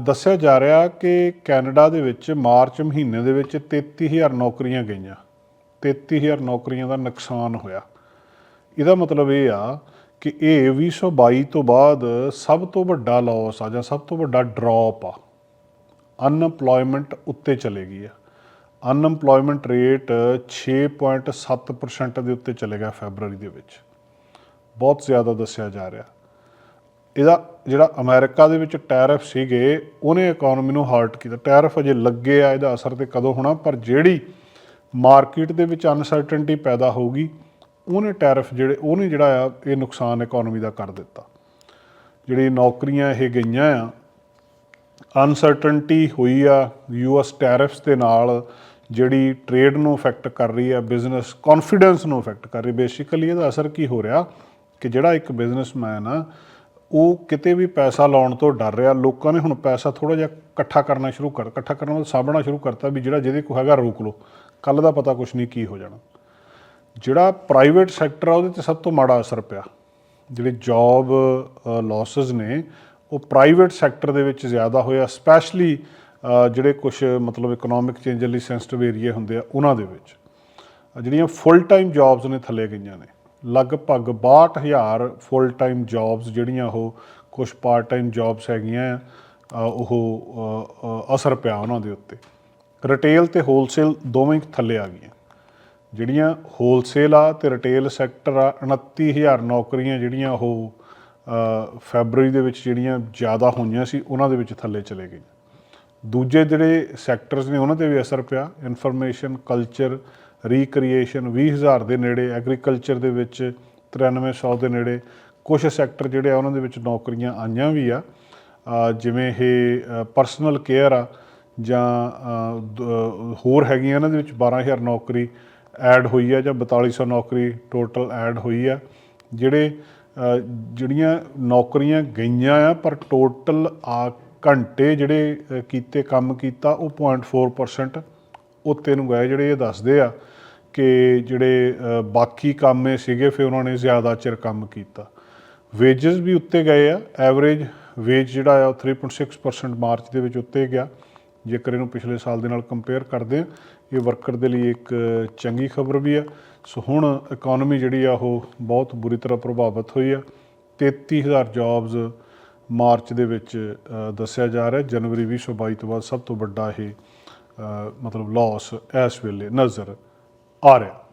ਦੱਸਿਆ ਜਾ ਰਿਹਾ ਕਿ ਕੈਨੇਡਾ ਦੇ ਵਿੱਚ ਮਾਰਚ ਮਹੀਨੇ ਦੇ ਵਿੱਚ 33000 ਨੌਕਰੀਆਂ ਗਈਆਂ। 33000 ਨੌਕਰੀਆਂ ਦਾ ਨੁਕਸਾਨ ਹੋਇਆ। ਇਹਦਾ ਮਤਲਬ ਇਹ ਆ ਕਿ ਇਹ 2022 ਤੋਂ ਬਾਅਦ ਸਭ ਤੋਂ ਵੱਡਾ ਲਾਸ ਆ ਜਾਂ ਸਭ ਤੋਂ ਵੱਡਾ ਡ੍ਰੌਪ ਆ। ਅਨਪਲੋਇਮੈਂਟ ਉੱਤੇ ਚਲੇ ਗਈ ਆ। ਅਨਪਲੋਇਮੈਂਟ ਰੇਟ 6.7% ਦੇ ਉੱਤੇ ਚਲੇ ਗਿਆ ਫੈਬਰੂਅਰੀ ਦੇ ਵਿੱਚ। ਬਹੁਤ ਜ਼ਿਆਦਾ ਦੱਸਿਆ ਜਾ ਰਿਹਾ। ਇਹਦਾ ਜਿਹੜਾ ਅਮਰੀਕਾ ਦੇ ਵਿੱਚ ਟੈਰਿਫ ਸੀਗੇ, ਉਹਨੇ ਇਕਨੋਮੀ ਨੂੰ ਹਾਰਟ ਕੀਤਾ। ਟੈਰਿਫ ਅਜੇ ਲੱਗੇ ਆ, ਇਹਦਾ ਅਸਰ ਤੇ ਕਦੋਂ ਹੋਣਾ, ਪਰ ਜਿਹੜੀ ਮਾਰਕੀਟ ਦੇ ਵਿੱਚ ਅਨਸਰਟਨਟੀ ਪੈਦਾ ਹੋਊਗੀ, ਉਹਨੇ ਟੈਰਿਫ ਜਿਹੜੇ, ਉਹਨੇ ਜਿਹੜਾ ਆ, ਇਹ ਨੁਕਸਾਨ ਇਕਨੋਮੀ ਦਾ ਕਰ ਦਿੱਤਾ। ਜਿਹੜੀ ਨੌਕਰੀਆਂ ਇਹ ਗਈਆਂ ਆ ਅਨਸਰਟਨਟੀ ਹੋਈ ਆ ਯੂਐਸ ਟੈਰਿਫਸ ਦੇ ਨਾਲ ਜਿਹੜੀ ਟ੍ਰੇਡ ਨੂੰ ਇਫੈਕਟ ਕਰ ਰਹੀ ਆ ਬਿਜ਼ਨਸ ਕੌਨਫੀਡੈਂਸ ਨੂੰ ਇਫੈਕਟ ਕਰ ਰਹੀ ਬੇਸਿਕਲੀ ਇਹਦਾ ਅਸਰ ਕੀ ਹੋ ਰਿਹਾ ਕਿ ਜਿਹੜਾ ਇੱਕ ਬਿਜ਼ਨਸਮੈਨ ਆ ਉਹ ਕਿਤੇ ਵੀ ਪੈਸਾ ਲਾਉਣ ਤੋਂ ਡਰ ਰਿਹਾ, ਲੋਕਾਂ ਨੇ ਹੁਣ ਪੈਸਾ ਥੋੜਾ ਜਿਹਾ ਇਕੱਠਾ ਕਰਨਾ ਸ਼ੁਰੂ ਕਰ, ਇਕੱਠਾ ਕਰਨਾ ਮਤਲਬ ਸਾਂਭਣਾ ਸ਼ੁਰੂ ਕਰਤਾ ਵੀ ਜਿਹੜਾ ਜਿਹਦੇ ਕੋਲ ਹੈਗਾ ਰੋਕ ਲਓ। ਕੱਲ ਦਾ ਪਤਾ ਕੁਛ ਨਹੀਂ ਕੀ ਹੋ ਜਾਣਾ। ਜਿਹੜਾ ਪ੍ਰਾਈਵੇਟ ਸੈਕਟਰ ਆ, ਉਹਦੇ ਤੇ ਸਭ ਤੋਂ ਮਾੜਾ ਅਸਰ ਪਿਆ। ਜਿਹੜੇ ਜੌਬ ਲਾਸਸ ਨੇ, ਉਹ ਪ੍ਰਾਈਵੇਟ ਸੈਕਟਰ ਦੇ ਵਿੱਚ ਜ਼ਿਆਦਾ ਹੋਇਆ ਸਪੈਸ਼ਲੀ ਜਿਹੜੇ ਕੁਝ ਮਤਲਬ ਇਕਨੋਮਿਕ ਚੇਂਜ ਲਈ ਸੈਂਸਿਟਿਵ ਏਰੀਆ ਹੁੰਦੇ ਆ, ਉਹਨਾਂ ਦੇ ਵਿੱਚ। ਜਿਹੜੀਆਂ ਫੁੱਲ ਟਾਈਮ ਜੌਬਸ ਨੇ, ਥੱਲੇ ਗਈਆਂ ਨੇ। ਲਗਭਗ 62000 ਫੁੱਲ ਟਾਈਮ ਜੌਬਸ ਜਿਹੜੀਆਂ ਉਹ ਕੁਝ ਪਾਰਟ ਟਾਈਮ ਜੌਬਸ ਹੈਗੀਆਂ ਆ, ਉਹ ਅਸਰ ਪਿਆ ਉਹਨਾਂ ਦੇ ਉੱਤੇ। ਰਿਟੇਲ ਤੇ ਹੋਲਸੇਲ ਦੋਵੇਂ ਥੱਲੇ ਆ ਗਈਆਂ। ਜਿਹੜੀਆਂ ਹੋਲਸੇਲ ਆ ਤੇ ਰਿਟੇਲ ਸੈਕਟਰ ਆ 29000 ਨੌਕਰੀਆਂ ਜਿਹੜੀਆਂ ਉਹ ਅ, ਦੇ ਵਿੱਚ ਜਿਹੜੀਆਂ ਜ਼ਿਆਦਾ ਹੋਈਆਂ ਸੀ ਉਹਨਾਂ ਦੇ ਵਿੱਚ ਥੱਲੇ ਚਲੇ ਗਈਆਂ। ਦੂਜੇ ਜਿਹੜੇ ਸੈਕਟਰਸ ਨੇ ਉਹਨਾਂ ਤੇ ਵੀ ਅਸਰ ਪਿਆ। ਇਨਫੋਰਮੇਸ਼ਨ ਕਲਚਰ ਰੀਕ੍ਰੀਏਸ਼ਨ 20000 ਦੇ ਨੇੜੇ ਐਗਰੀਕਲਚਰ ਦੇ ਵਿੱਚ 9300 ਦੇ ਨੇੜੇ ਕੁਝ ਸੈਕਟਰ ਜਿਹੜੇ ਆ, ਉਹਨਾਂ ਦੇ ਵਿੱਚ ਨੌਕਰੀਆਂ ਆਈਆਂ ਵੀ ਆ। ਜਿਵੇਂ ਇਹ ਪਰਸਨਲ ਕੇਅਰ ਆ, ਜਾਂ ਦ- ਹੋਰ ਹੈਗੀਆਂ, ਇਹਨਾਂ ਦੇ ਵਿੱਚ 12000 ਨੌਕਰੀ ਐਡ ਹੋਈ ਆ, ਜਾਂ 4200 ਨੌਕਰੀ ਟੋਟਲ ਐਡ ਹੋਈ ਆ। ਜਿਹੜੇ ਜਿਹੜੀਆਂ ਨੌਕਰੀਆਂ ਗਈਆਂ ਆ, ਪਰ ਟੋਟਲ ਆ ਘੰਟੇ ਜਿਹੜੇ ਕੀਤੇ, ਕੰਮ ਕੀਤਾ, ਉਹ 0.4% ਉੱਤੇ ਨੂੰ ਗਏ, ਜਿਹੜੇ ਇਹ ਦੱਸਦੇ ਆ। ਕਿ ਜਿਹੜੇ ਬਾਕੀ ਕੰਮ ਸੀਗੇ, ਫਿਰ ਉਹਨਾਂ ਨੇ ਜ਼ਿਆਦਾ ਚਿਰ ਕੰਮ ਕੀਤਾ। ਵੇਜਸ ਵੀ ਉੱਤੇ ਗਏ ਆ। ਐਵਰੇਜ ਵੇਜ ਜਿਹੜਾ ਆ, ਉਹ 3.6% ਮਾਰਚ ਦੇ ਵਿੱਚ ਉੱਤੇ ਗਿਆ। ਜੇਕਰ ਇਹਨੂੰ ਪਿਛਲੇ ਸਾਲ ਦੇ ਨਾਲ ਕੰਪੇਅਰ ਕਰਦੇ ਆ ਇਹ ਵਰਕਰ ਦੇ ਲਈ ਇੱਕ ਚੰਗੀ ਖਬਰ ਵੀ ਆ। ਸੋ ਹੁਣ ਇਕਨੋਮੀ ਜਿਹੜੀ ਆ, ਉਹ ਬਹੁਤ ਬੁਰੀ ਤਰ੍ਹਾਂ ਪ੍ਰਭਾਵਿਤ ਹੋਈ ਆ। 33000 ਜੌਬਸ ਮਾਰਚ ਦੇ ਵਿੱਚ ਦੱਸਿਆ ਜਾ ਰਿਹਾ। ਜਨਵਰੀ 2022 ਤੋਂ ਬਾਅਦ ਸਭ ਤੋਂ ਵੱਡਾ ਇਹ ਮਤਲਬ ਲਾਸ ਇਸ ਵੇਲੇ ਨਜ਼ਰ ਆ ਰਿਹਾ